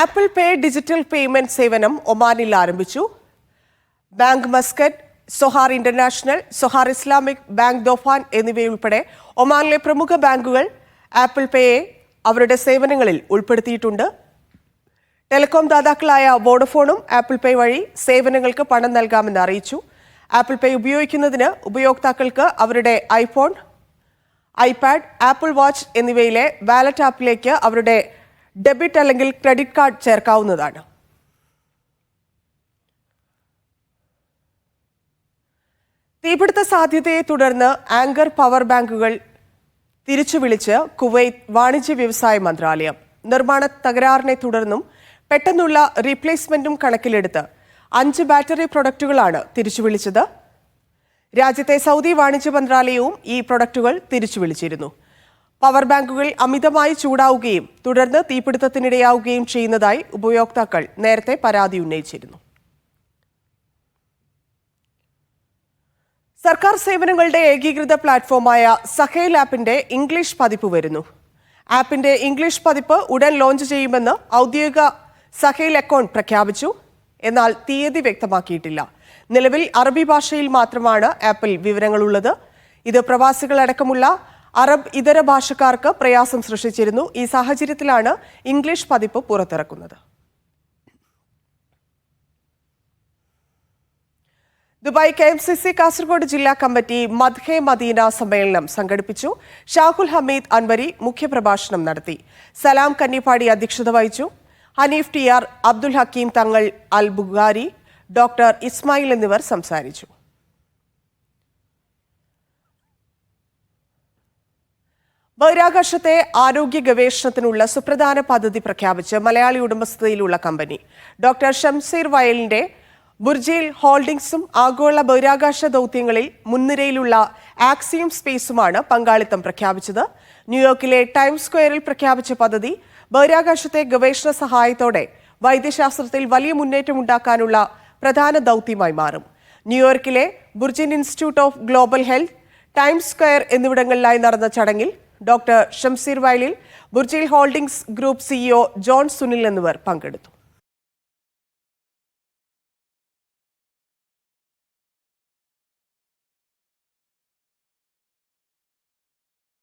Apple Pay digital payment സേവനം ഒമാനിൽ ആരംഭിച്ചു. Bank Muscat Sohar International Sohar Islamic Bank Dhofar എന്നിവയുൾപ്പെടെ ഒമാനിലെ പ്രമുഖ ബാങ്കുകൾ ആപ്പിൾ പേയെ അവരുടെ സേവനങ്ങളിൽ ഉൾപ്പെടുത്തിയിട്ടുണ്ട്. ടെലികോം ദാതാക്കളായ വോഡഫോണും ആപ്പിൾ പേ വഴി സേവനങ്ങൾക്ക് പണം നൽകാമെന്ന് അറിയിച്ചു. ആപ്പിൾ പേ ഉപയോഗിക്കുന്നതിന് ഉപയോക്താക്കൾക്ക് അവരുടെ ഐഫോൺ ഐപാഡ് ആപ്പിൾ വാച്ച് എന്നിവയിലെ വാലറ്റ് ആപ്പിലേക്ക് അവരുടെ ഡെബിറ്റ് അല്ലെങ്കിൽ ക്രെഡിറ്റ് കാർഡ് ചേർക്കാവുന്നതാണ്. തീപിടുത്ത സാധ്യതയെ തുടർന്ന് ആങ്കർ പവർ ബാങ്കുകൾ തിരിച്ചു വിളിച്ച് കുവൈത്ത് വാണിജ്യ വ്യവസായ മന്ത്രാലയം. നിർമ്മാണ തകരാറിനെ തുടർന്നും പെട്ടെന്നുള്ള റീപ്ലേസ്മെന്റും കണക്കിലെടുത്ത് അഞ്ച് ബാറ്ററി പ്രൊഡക്റ്റുകളാണ് തിരിച്ചു വിളിച്ചത്. രാജ്യത്തെ സൗദി വാണിജ്യ മന്ത്രാലയവും ഈ പ്രൊഡക്റ്റുകൾ തിരിച്ചു വിളിച്ചിരുന്നു. പവർ ബാങ്കുകൾ അമിതമായി ചൂടാവുകയും തുടർന്ന് തീപിടുത്തത്തിനിടയാവുകയും ചെയ്യുന്നതായി ഉപയോക്താക്കൾ നേരത്തെ പരാതി ഉന്നയിച്ചിരുന്നു. സർക്കാർ സേവനങ്ങളുടെ ഏകീകൃത പ്ലാറ്റ്ഫോമായ സഹേൽ ആപ്പിന്റെ ഇംഗ്ലീഷ് പതിപ്പ് വരുന്നു. ആപ്പിന്റെ ഇംഗ്ലീഷ് പതിപ്പ് ഉടൻ ലോഞ്ച് ചെയ്യുമെന്ന് ഔദ്യോഗിക സഹേൽ അക്കൗണ്ട് പ്രഖ്യാപിച്ചു. എന്നാൽ തീയതി വ്യക്തമാക്കിയിട്ടില്ല. നിലവിൽ അറബി ഭാഷയിൽ മാത്രമാണ് ആപ്പിൽ വിവരങ്ങളുള്ളത്. ഇത് പ്രവാസികളടക്കമുള്ള അറബ് ഇതര ഭാഷക്കാർക്ക് പ്രയാസം സൃഷ്ടിച്ചിരുന്നു. ഈ സാഹചര്യത്തിലാണ് ഇംഗ്ലീഷ് പതിപ്പ് പുറത്തിറക്കുന്നത്. Dubai K M C C Kasaragod ജില്ലാ കമ്മിറ്റി മദ്ഹെ മദീന സമ്മേളനം സംഘടിപ്പിച്ചു. ഷാഹുൽ ഹമീദ് അൻവരി മുഖ്യപ്രഭാഷണം നടത്തി. സലാം കന്നിപ്പാടി അധ്യക്ഷത വഹിച്ചു. Hanif T R Abdul Hakeem Thangal Al Bukhari doctor Ismail എന്നിവർ സംസാരിച്ചു. ബഹിരാകാശത്തെ ആരോഗ്യ ഗവേഷണത്തിനുള്ള സുപ്രധാന പദ്ധതി പ്രഖ്യാപിച്ച് മലയാളി ഉടമസ്ഥതയിലുള്ള കമ്പനി. ഡോക്ടർ ഷംസീർ വയലിന്റെ ബുർജയിൽ ഹോൾഡിംഗ്സും ആഗോള ബഹിരാകാശ ദൗത്യങ്ങളിൽ മുൻനിരയിലുള്ള ആക്സിയം സ്പേസുമാണ് പങ്കാളിത്തം പ്രഖ്യാപിച്ചത്. ന്യൂയോർക്കിലെ ടൈംസ് സ്ക്വയറിൽ പ്രഖ്യാപിച്ച പദ്ധതി ബഹിരാകാശത്തെ ഗവേഷണ സഹായത്തോടെ വൈദ്യശാസ്ത്രത്തിൽ വലിയ മുന്നേറ്റം ഉണ്ടാക്കാനുള്ള പ്രധാന ദൗത്യമായി മാറും. ന്യൂയോർക്കിലെ Burjeel institute of global health Times Square എന്നിവിടങ്ങളിലായി നടന്ന ചടങ്ങിൽ doctor Shamsheer Vayalil Burjeel holdings group CEO John Sunil എന്നിവർ പങ്കെടുത്തു.